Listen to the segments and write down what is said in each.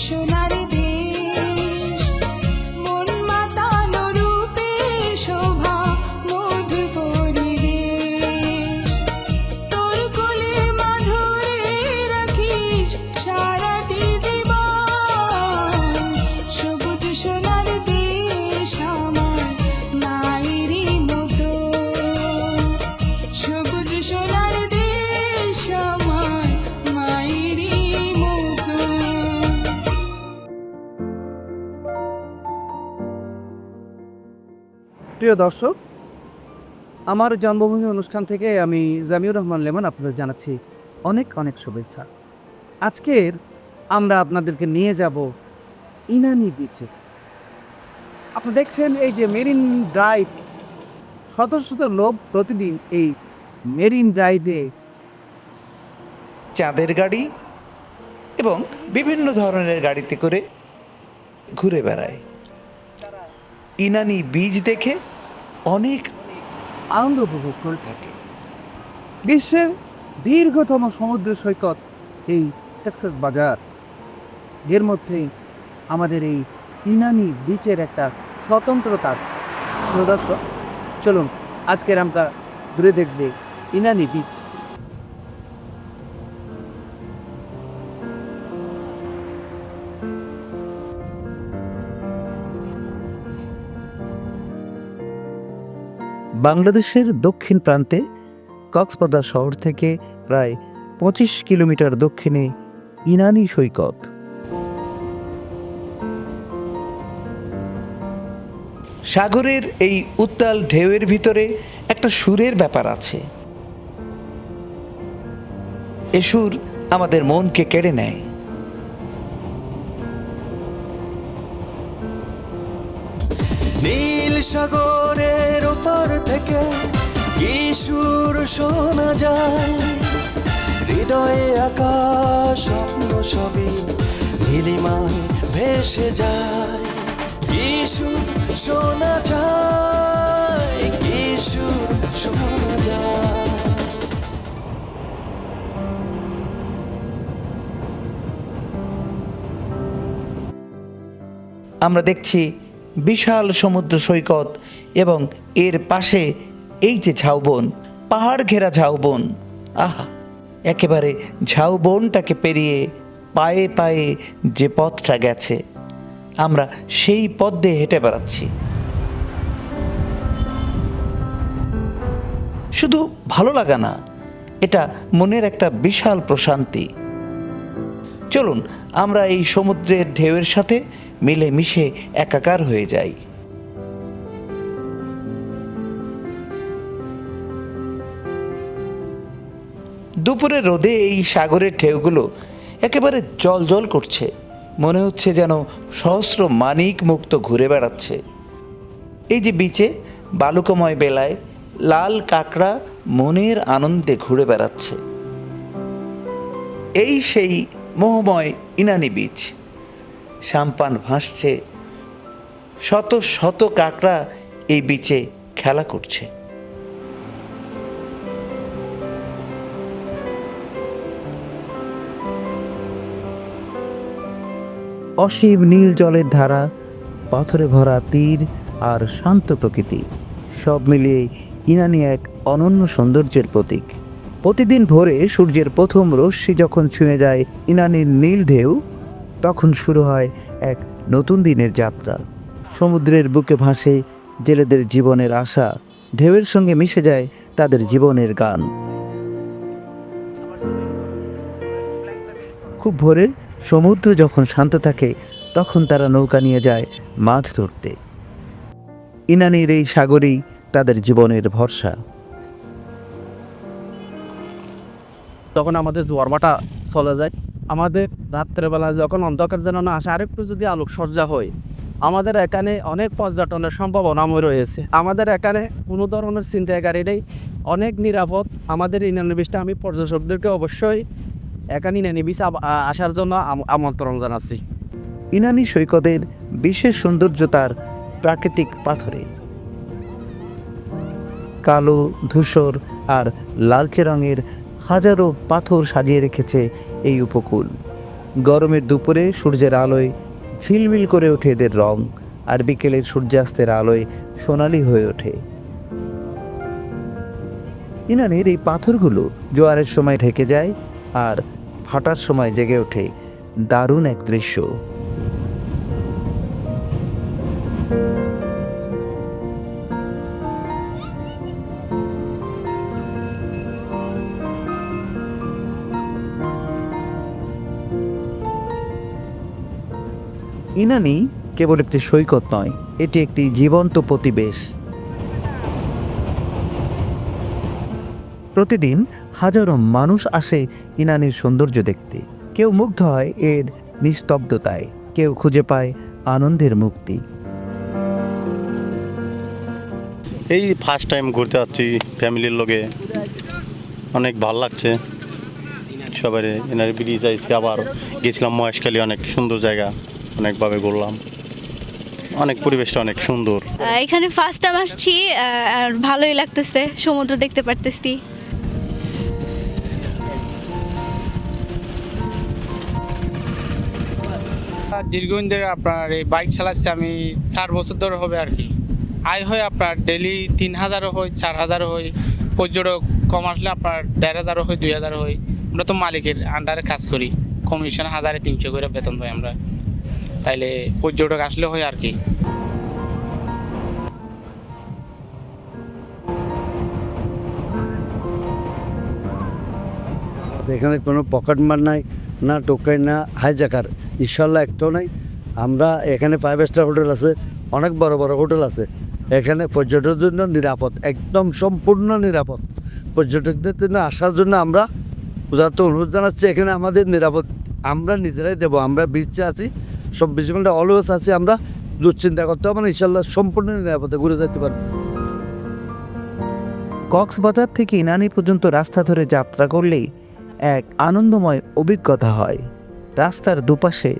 সোনার প্রিয় দর্শক, আমার জন্মভূমি অনুষ্ঠান থেকে আমি জামিউর রহমান লেমন আপনাদের জানাচ্ছি অনেক অনেক শুভেচ্ছা। আজকের আমরা আপনাদেরকে নিয়ে যাব ইনানি বিচে। আপনি দেখছেন এই যে মেরিন ড্রাইভ, শত শত লোক প্রতিদিন এই মেরিন ড্রাইভে চাঁদের গাড়ি এবং বিভিন্ন ধরনের গাড়িতে করে ঘুরে বেড়ায়। ইনানি বীজ দেখে অনেক আনন্দ উপভোগ করে থাকে। বিশ্বের দীর্ঘতম সমুদ্র সৈকত এই টেক্সাস বাজার। এর মধ্যে আমাদের এই ইনানি বিচের একটা স্বতন্ত্রতা আছে প্রদর্শক চলুন আজকের আমরা দূরে দেখবে ইনানি বিচ। বাংলাদেশের দক্ষিণ প্রান্তে কক্সবাজার শহর থেকে প্রায় পঁচিশ কিলোমিটার দক্ষিণে ইনানি সৈকত। সাগরের এই উত্তাল ঢেউয়ের ভিতরে একটা সুরের ব্যাপার আছে। এ সুর আমাদের মনকে কেড়ে নেয়। সাগরের ওপার থেকে কিশোর শোনা যায়? হৃদয়ে আকাশ স্বপ্ন সবই নীলিমায় ভেসে যায়। কিশোর শোনা যায়? কিশোর শোনা যায়? আমরা দেখছি বিশাল সমুদ্র সৈকত এবং এর পাশে এই যে ঝাউবন, পাহাড় ঘেরা ঝাউবন, আহা, একেবারে ঝাউবনটাকে পেরিয়ে পায়ে পায়ে যে পথটা গেছে, আমরা সেই পথ দিয়ে হেঁটে বেড়াচ্ছি। শুধু ভালো লাগা না, এটা মনের একটা বিশাল প্রশান্তি। চলুন, আমরা এই সমুদ্রের ঢেউয়ের সাথে মিলে মিশে একাকার হয়ে যাই দুপুরে রোদে এই সাগরের ঢেউগুলো একেবারে জল জল করছে। মনে হচ্ছে যেন সহস্র মানিক মুক্ত ঘুরে বেড়াচ্ছে। এই যে বিচে, বালুকময় বেলায় লাল কাকড়া মনের আনন্দে ঘুরে বেড়াচ্ছে। এই সেই মোহময় ইনানি বীচ। সাম্পান ভাসছে। শত শত কাকড়া এই বিচে খেলা করছে। অসীম নীল জলের ধারা, পাথরে ভরা তীর আর শান্ত প্রকৃতি, সব মিলিয়ে ইনানি এক অনন্য সৌন্দর্যের প্রতীক। প্রতিদিন ভোরে সূর্যের প্রথম রশ্মি যখন ছুঁয়ে যায় ইনানির নীল ঢেউ তখন শুরু হয় এক নতুন দিনের যাত্রা। সমুদ্রের বুকে ভাসে জেলেদের জীবনের আশা, ঢেউয়ের সঙ্গে মিশে যায় তাদের জীবনের গান। খুব ভোরে সমুদ্র যখন শান্ত থাকে, তখন তারা নৌকা নিয়ে যায় মাছ ধরতে। ইনানির এই সাগরেই তাদের জীবনের ভরসা। তখন আমাদের জোয়ারমাটা চলে যায়। আমাদের রাত্রেবেলা যখন অন্ধকার যেন না আসে, আরেকটু যদি আলোক সজ্জা হয়, আমাদের এখানে অনেক পর্যটনের সম্ভাবনাময় রয়েছে। আমাদের এখানে কোনো ধরনের চিন্তাগাড়ি নেই, অনেক নিরাপদ। আমাদের ইনানিবিসটা আমি পর্যটকদেরকে অবশ্যই এখানে ইনানিবিস আসার জন্য আম- আমন্ত্রণ জানাচ্ছি। ইনানি সৈকতের বিশেষ সৌন্দর্য তার প্রাকৃতিক পাথরে কালো, ধূসর আর লালচে রঙের হাজারো পাথর সাজিয়ে রেখেছে এই উপকূল। গরমের দুপুরে সূর্যের আলোয় ঝিলমিল করে ওঠে এদের রং, আর বিকেলের সূর্যাস্তের আলোয় সোনালি হয়ে ওঠে। ইনানের এই পাথরগুলো জোয়ারের সময় ঢেকে যায়, আর ফাটার সময় জেগে ওঠে দারুণ এক দৃশ্য। ইনানি কেবল একটি সৈকত নয়, এটি একটি জীবন্ত প্রতিবেশ। প্রতিদিন হাজারো মানুষ আসে ইনানির সৌন্দর্য দেখতে। কেউ মুগ্ধ হয় এর নিস্তব্ধতায়, কেউ খুঁজে পায় আনন্দের মুক্তি। এই ফার্স্ট টাইম ঘুরতে যাচ্ছি ফ্যামিলির লোকে অনেক ভালো লাগছে। সবাই এনার ব্রিজ আইছি আবার। গেছিলাম মহেশখালী, অনেক সুন্দর জায়গা। অনেকভাবে ঘুরলাম। অনেক পরিবেশটা অনেক সুন্দর। এখানে ফার্স্ট টাইম আসছি আহ, আর ভালোই লাগতেছে সমুদ্র দেখতে পারতেছি। দীর্ঘদিন ধরে আপনার এই বাইক চালাচ্ছি আমি চার বছর ধরে হবে আর কি। আয় হয় আপনার ডেলি তিন হাজারও হয় চার হাজারও হয়। পর্যটক কম আসলে আপনার দেড় হাজারও হয় দুই হাজারও হয়। আমরা তো মালিকের আন্ডারে কাজ করি। কমিশন হাজারে তিনশো করে বেতন পাই আমরা। তাইলে পর্যটক আসলে হয় আর কি। এখানে কোনো পকেট মার নাই, না টোকাই, না হাইজাকার। ইনশাল্লাহ একটাও নাই। আমরা এখানে ফাইভ স্টার হোটেল আছে, অনেক বড় বড় হোটেল আছে। এখানে পর্যটকদের জন্য নিরাপদ, একদম সম্পূর্ণ নিরাপদ। পর্যটকদের জন্য আসার জন্য আমরা উদাহরণ অনুরোধ জানাচ্ছি, এখানে আমাদের নিরাপদ। আমরা নিজেরাই দেবো, আমরা বিচে আছি। চব্বিশ ঘণ্টা অলওয়েজ আছি, আমরা দুশ্চিন্তা করতে হবে না ইনশাল্লাহ সম্পূর্ণ নিরাপদে ঘুরে যেতে পারব। কক্সবাজার থেকে ইনানি পর্যন্ত রাস্তা ধরে যাত্রা করলেই এক আনন্দময় অভিজ্ঞতা হয়। রাস্তার দুপাশে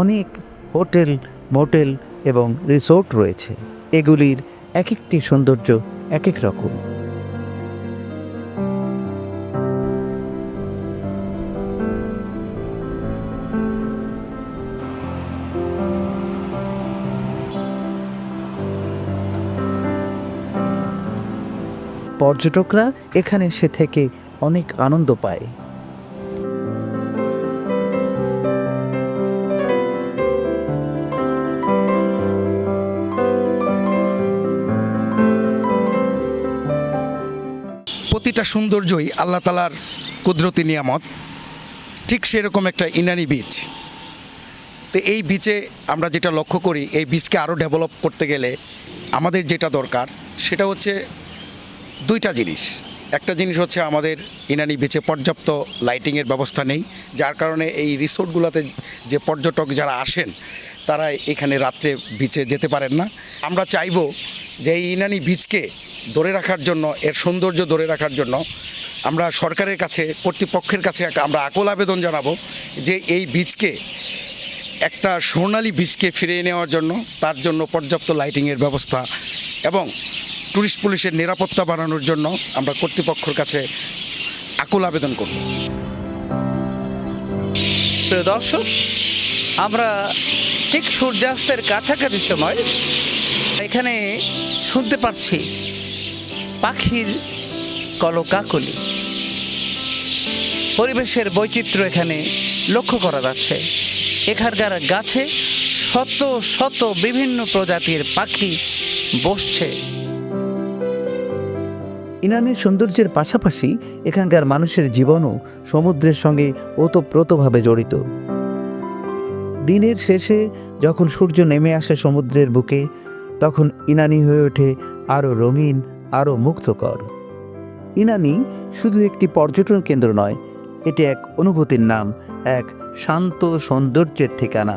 অনেক হোটেল, মোটেল এবং রিসোর্ট রয়েছে। এগুলির এক একটি সৌন্দর্য এক এক রকম। পর্যটকরা এখানে এসে থেকে অনেক আনন্দ পায়। প্রতিটা সৌন্দর্যই আল্লাহ তালার কুদরতি নিয়ামত। ঠিক সেরকম একটা ইনানি বীচ তো এই বিচে আমরা যেটা লক্ষ্য করি, এই বীজকে আরও ডেভেলপ করতে গেলে আমাদের যেটা দরকার, সেটা হচ্ছে দুইটা জিনিস। একটা জিনিস হচ্ছে আমাদের ইনানি বিচে পর্যাপ্ত লাইটিংয়ের ব্যবস্থা নেই, যার কারণে এই রিসোর্টগুলোতে যে পর্যটক যারা আসেন, তারা এখানে রাত্রে বিচে যেতে পারেন না। আমরা চাইব যে এই ইনানি বীজকে ধরে রাখার জন্য, এর সৌন্দর্য ধরে রাখার জন্য আমরা সরকারের কাছে, কর্তৃপক্ষের কাছে আমরা আকল আবেদন জানাব যে এই বীজকে একটা স্বর্ণালী বীজকে ফিরিয়ে নেওয়ার জন্য, তার জন্য পর্যাপ্ত লাইটিংয়ের ব্যবস্থা এবং ট্যুরিস্ট পুলিশের নিরাপত্তা বাড়ানোর জন্য আমরা কর্তৃপক্ষের কাছে আকুল আবেদন করব। প্রিয় দর্শক, আমরা ঠিক সূর্যাস্তের কাছাকাছি সময় এখানে শুনতে পাচ্ছি পাখির কলকাকলি। পরিবেশের বৈচিত্র্য এখানে লক্ষ্য করা যাচ্ছে। এখানকার গাছে শত শত বিভিন্ন প্রজাতির পাখি বসছে। ইনানের সৌন্দর্যের পাশাপাশি এখানকার মানুষের জীবনও সমুদ্রের সঙ্গে ওতপ্রোতভাবে জড়িত। দিনের শেষে যখন সূর্য নেমে আসে সমুদ্রের বুকে, তখন ইনানি হয়ে ওঠে আরও রঙিন, আরও মুগ্ধকর। ইনানি শুধু একটি পর্যটন কেন্দ্র নয়, এটি এক অনুভূতির নাম, এক শান্ত সৌন্দর্যের ঠিকানা।